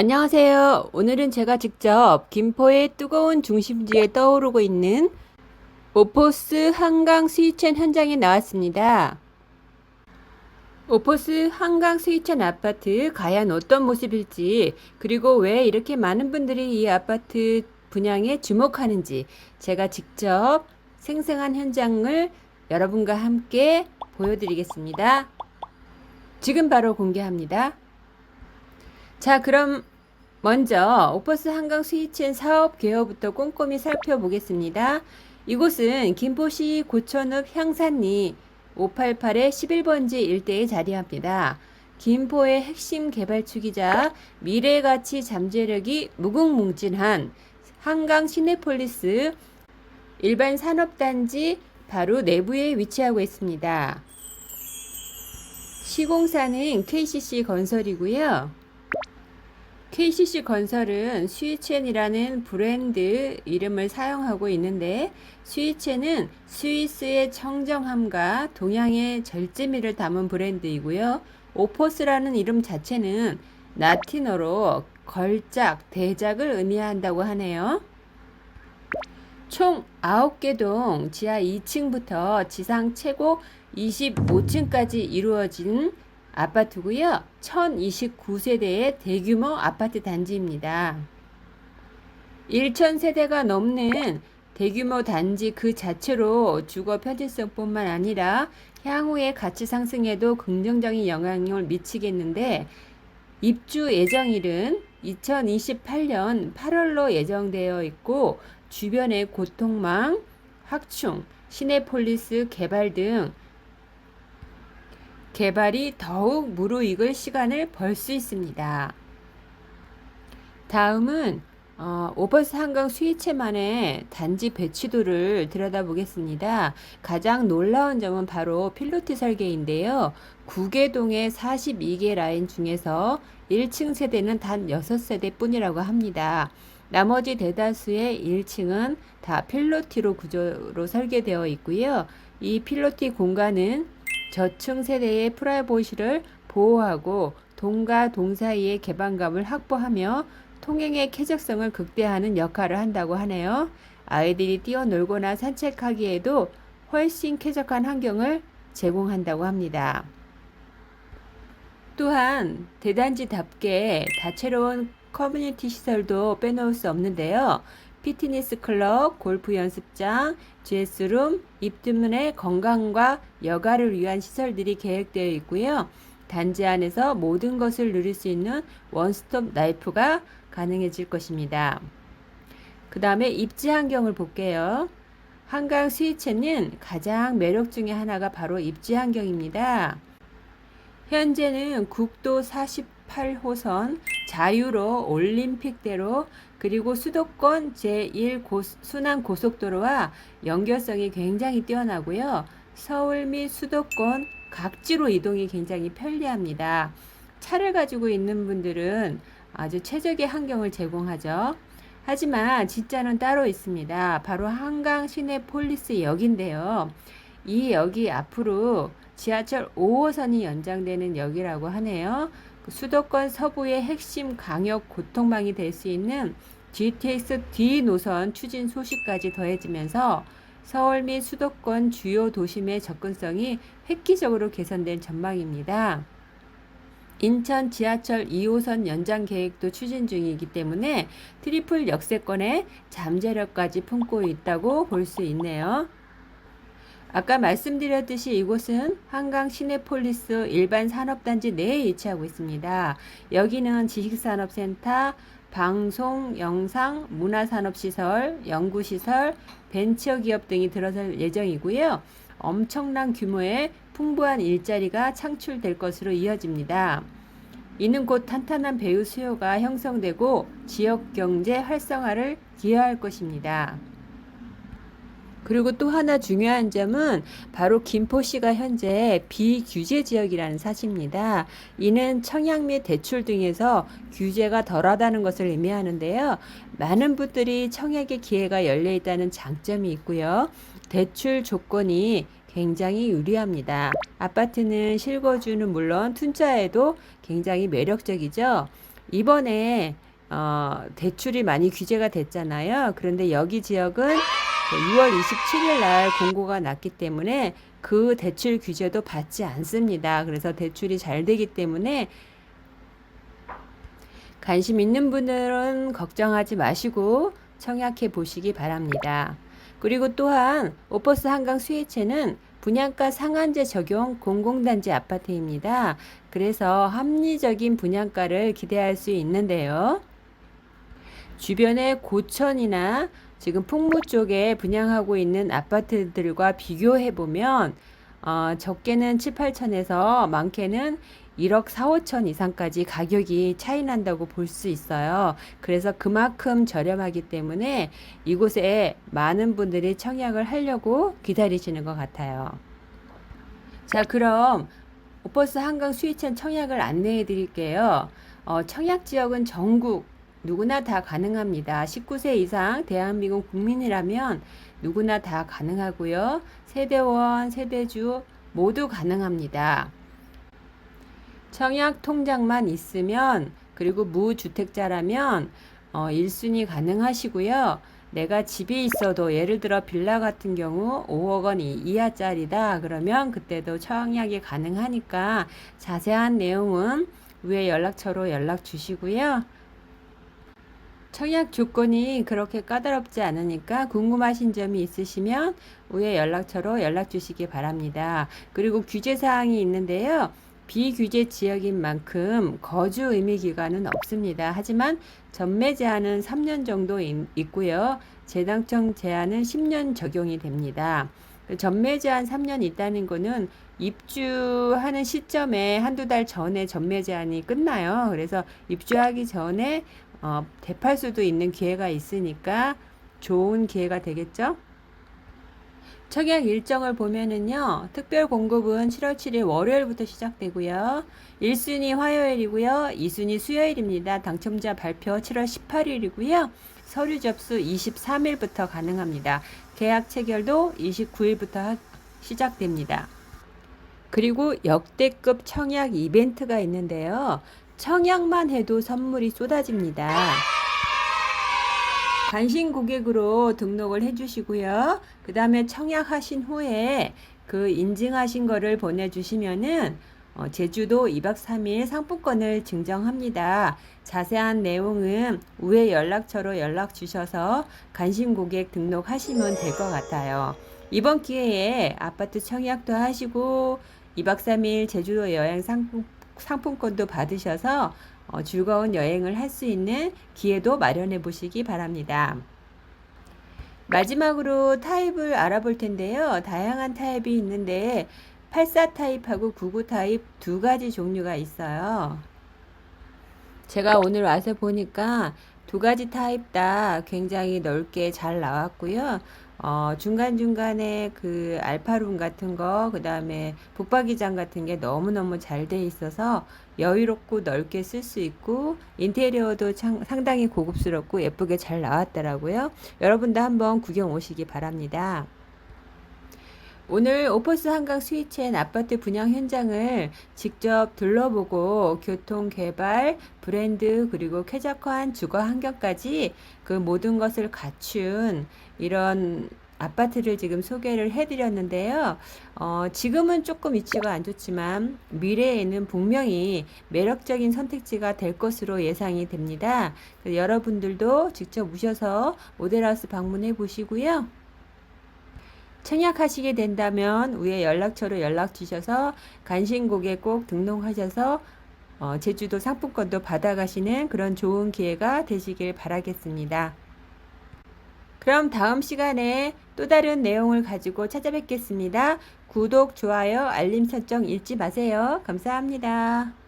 안녕하세요. 오늘은 제가 직접 김포의 뜨거운 중심지에 떠오르고 있는 오포스 한강 스위첸 현장에 나왔습니다. 오포스 한강 스위첸 아파트 과연 어떤 모습일지 그리고 왜 이렇게 많은 분들이 이 아파트 분양에 주목하는지 제가 직접 생생한 현장을 여러분과 함께 보여드리겠습니다. 지금 바로 공개합니다. 자, 그럼 먼저 오퍼스 한강 스위첸 사업 개요부터 꼼꼼히 살펴보겠습니다. 이곳은 김포시 고천읍 향산리 588의 11번지 일대에 자리합니다. 김포의 핵심 개발축이자 미래가치 잠재력이 무궁무진한 한강 시내폴리스 일반 산업단지 바로 내부에 위치하고 있습니다. 시공사는 KCC 건설이고요. KCC 건설은 스위첸이라는 브랜드 이름을 사용하고 있는데 스위첸은 스위스의 청정함과 동양의 절제미를 담은 브랜드이고요. 오포스라는 이름 자체는 라틴어로 걸작, 대작을 의미한다고 하네요. 총 9개 동 지하 2층부터 지상 최고 25층까지 이루어진 아파트고요. 1029세대의 대규모 아파트 단지입니다. 1000세대가 넘는 대규모 단지 그 자체로 주거 편의성뿐만 아니라 향후의 가치 상승에도 긍정적인 영향을 미치겠는데 입주 예정일은 2028년 8월로 예정되어 있고 주변의 고통망, 확충, 시내폴리스 개발 등 개발이 더욱 무르익을 시간을 벌 수 있습니다. 다음은 어, 오버스 한강 스위체만의 단지 배치도를 들여다보겠습니다. 가장 놀라운 점은 바로 필로티 설계인데요. 9개동의 42개 라인 중에서 1층 세대는 단 6세대 뿐이라고 합니다. 나머지 대다수의 1층은 다 필로티로 구조로 설계되어 있고요. 이 필로티 공간은 저층 세대의 프라이버시를 보호하고 동과 동 사이의 개방감을 확보하며 통행의 쾌적성을 극대화하는 역할을 한다고 하네요. 아이들이 뛰어놀거나 산책하기에도 훨씬 쾌적한 환경을 제공한다고 합니다. 또한 대단지답게 다채로운 커뮤니티 시설도 빼놓을 수 없는데요. 피트니스 클럽, 골프 연습장, GS룸, 입주문의 건강과 여가를 위한 시설들이 계획되어 있고요. 단지 안에서 모든 것을 누릴 수 있는 원스톱 라이프가 가능해질 것입니다. 그 다음에 입지 환경을 볼게요. 한강 스위체는 가장 매력 중의 하나가 바로 입지 환경입니다. 현재는 국도 48호선 자유로 올림픽대로 그리고 수도권 제1 고, 순환 고속도로와 연결성이 굉장히 뛰어나고요. 서울 및 수도권 각지로 이동이 굉장히 편리합니다. 차를 가지고 있는 분들은 아주 최적의 환경을 제공하죠. 하지만 진짜는 따로 있습니다. 바로 한강 시내 폴리스 역인데요. 이 역이 앞으로 지하철 5호선이 연장되는 역이라고 하네요. 그 수도권 서부의 핵심 강역 고통망이 될 수 있는 GTX D 노선 추진 소식까지 더해지면서 서울 및 수도권 주요 도심의 접근성이 획기적으로 개선된 전망입니다. 인천 지하철 2호선 연장 계획도 추진 중이기 때문에 트리플 역세권의 잠재력까지 품고 있다고 볼 수 있네요. 아까 말씀드렸듯이 이곳은 한강 시내폴리스 일반 산업단지 내에 위치하고 있습니다. 여기는 지식산업센터, 방송, 영상, 문화산업시설, 연구시설, 벤처기업 등이 들어설 예정이고요. 엄청난 규모의 풍부한 일자리가 창출될 것으로 이어집니다. 이는 곧 탄탄한 배우 수요가 형성되고 지역 경제 활성화를 기여할 것입니다. 그리고 또 하나 중요한 점은 바로 김포시가 현재 비규제 지역이라는 사실입니다. 이는 청약 및 대출 등에서 규제가 덜하다는 것을 의미하는데요. 많은 분들이 청약의 기회가 열려 있다는 장점이 있고요. 대출 조건이 굉장히 유리합니다. 아파트는 실거주는 물론 투자에도 굉장히 매력적이죠. 이번에 어, 대출이 많이 규제가 됐잖아요. 그런데 여기 지역은 6월 27일 날 공고가 났기 때문에 그 대출 규제도 받지 않습니다. 그래서 대출이 잘 되기 때문에 관심 있는 분들은 걱정하지 마시고 청약해 보시기 바랍니다. 그리고 또한 오퍼스 한강 수혜체는 분양가 상한제 적용 공공단지 아파트입니다. 그래서 합리적인 분양가를 기대할 수 있는데요. 주변의 고천이나 지금 풍무 쪽에 분양하고 있는 아파트들과 비교해 보면 어, 적게는 7, 8천에서 많게는 1억 4, 5천 이상까지 가격이 차이 난다고 볼 수 있어요. 그래서 그만큼 저렴하기 때문에 이곳에 많은 분들이 청약을 하려고 기다리시는 것 같아요. 자, 그럼 오퍼스 한강 수위천 청약을 안내해 드릴게요. 어, 청약 지역은 전국 누구나 다 가능합니다. 19세 이상 대한민국 국민이라면 누구나 다 가능하고요. 세대원, 세대주 모두 가능합니다. 청약 통장만 있으면 그리고 무주택자라면 어, 1순위 가능하시고요. 내가 집이 있어도 예를 들어 빌라 같은 경우 5억 원 이하짜리다 그러면 그때도 청약이 가능하니까 자세한 내용은 위에 연락처로 연락 주시고요. 청약 조건이 그렇게 까다롭지 않으니까 궁금하신 점이 있으시면 위에 연락처로 연락 주시기 바랍니다. 그리고 규제 사항이 있는데요. 비규제 지역인 만큼 거주 의미 기간은 없습니다. 하지만 전매 제한은 3년 정도 있고요. 재당청 제한은 10년 적용이 됩니다. 전매 제한 3년 있다는 거는 입주하는 시점에 한두 달 전에 전매 제한이 끝나요. 그래서 입주하기 전에 어, 대팔 수도 있는 기회가 있으니까 좋은 기회가 되겠죠. 청약 일정을 보면은요, 특별 공급은 7월 7일 월요일부터 시작되고요. 1순위 화요일이고요. 2순위 수요일입니다. 당첨자 발표 7월 18일이고요. 서류 접수 23일부터 가능합니다. 계약 체결도 29일부터 시작됩니다. 그리고 역대급 청약 이벤트가 있는데요. 청약만 해도 선물이 쏟아집니다. 관심 고객으로 등록을 해주시고요. 그 다음에 청약하신 후에 그 인증하신 거를 보내주시면은 어, 제주도 2박 3일 상품권을 증정합니다. 자세한 내용은 위에 연락처로 연락 주셔서 관심 고객 등록하시면 될 것 같아요. 이번 기회에 아파트 청약도 하시고 2박 3일 제주도 여행 상품 상품권도 받으셔서 어, 즐거운 여행을 할 수 있는 기회도 마련해 보시기 바랍니다. 마지막으로 타입을 알아볼 텐데요. 다양한 타입이 있는데 84 타입하고 99 타입 두 가지 종류가 있어요. 제가 오늘 와서 보니까 두 가지 타입 다 굉장히 넓게 잘 나왔고요. 어, 중간중간에 그 알파룸 같은 거, 그 다음에 붙박이장 같은 게 너무너무 잘 돼 있어서 여유롭고 넓게 쓸 수 있고 인테리어도 참, 상당히 고급스럽고 예쁘게 잘 나왔더라고요. 여러분도 한번 구경 오시기 바랍니다. 오늘 오퍼스 한강 스위치엔 아파트 분양 현장을 직접 둘러보고 교통 개발, 브랜드 그리고 쾌적한 주거 환경까지 그 모든 것을 갖춘 이런 아파트를 지금 소개를 해드렸는데요. 어, 지금은 조금 위치가 안 좋지만 미래에는 분명히 매력적인 선택지가 될 것으로 예상이 됩니다. 여러분들도 직접 오셔서 모델하우스 방문해 보시고요. 청약하시게 된다면 위에 연락처로 연락 주셔서 간신 고객 꼭 등록하셔서 어, 제주도 상품권도 받아가시는 그런 좋은 기회가 되시길 바라겠습니다. 그럼 다음 시간에 또 다른 내용을 가지고 찾아뵙겠습니다. 구독, 좋아요, 알림 설정 잊지 마세요. 감사합니다.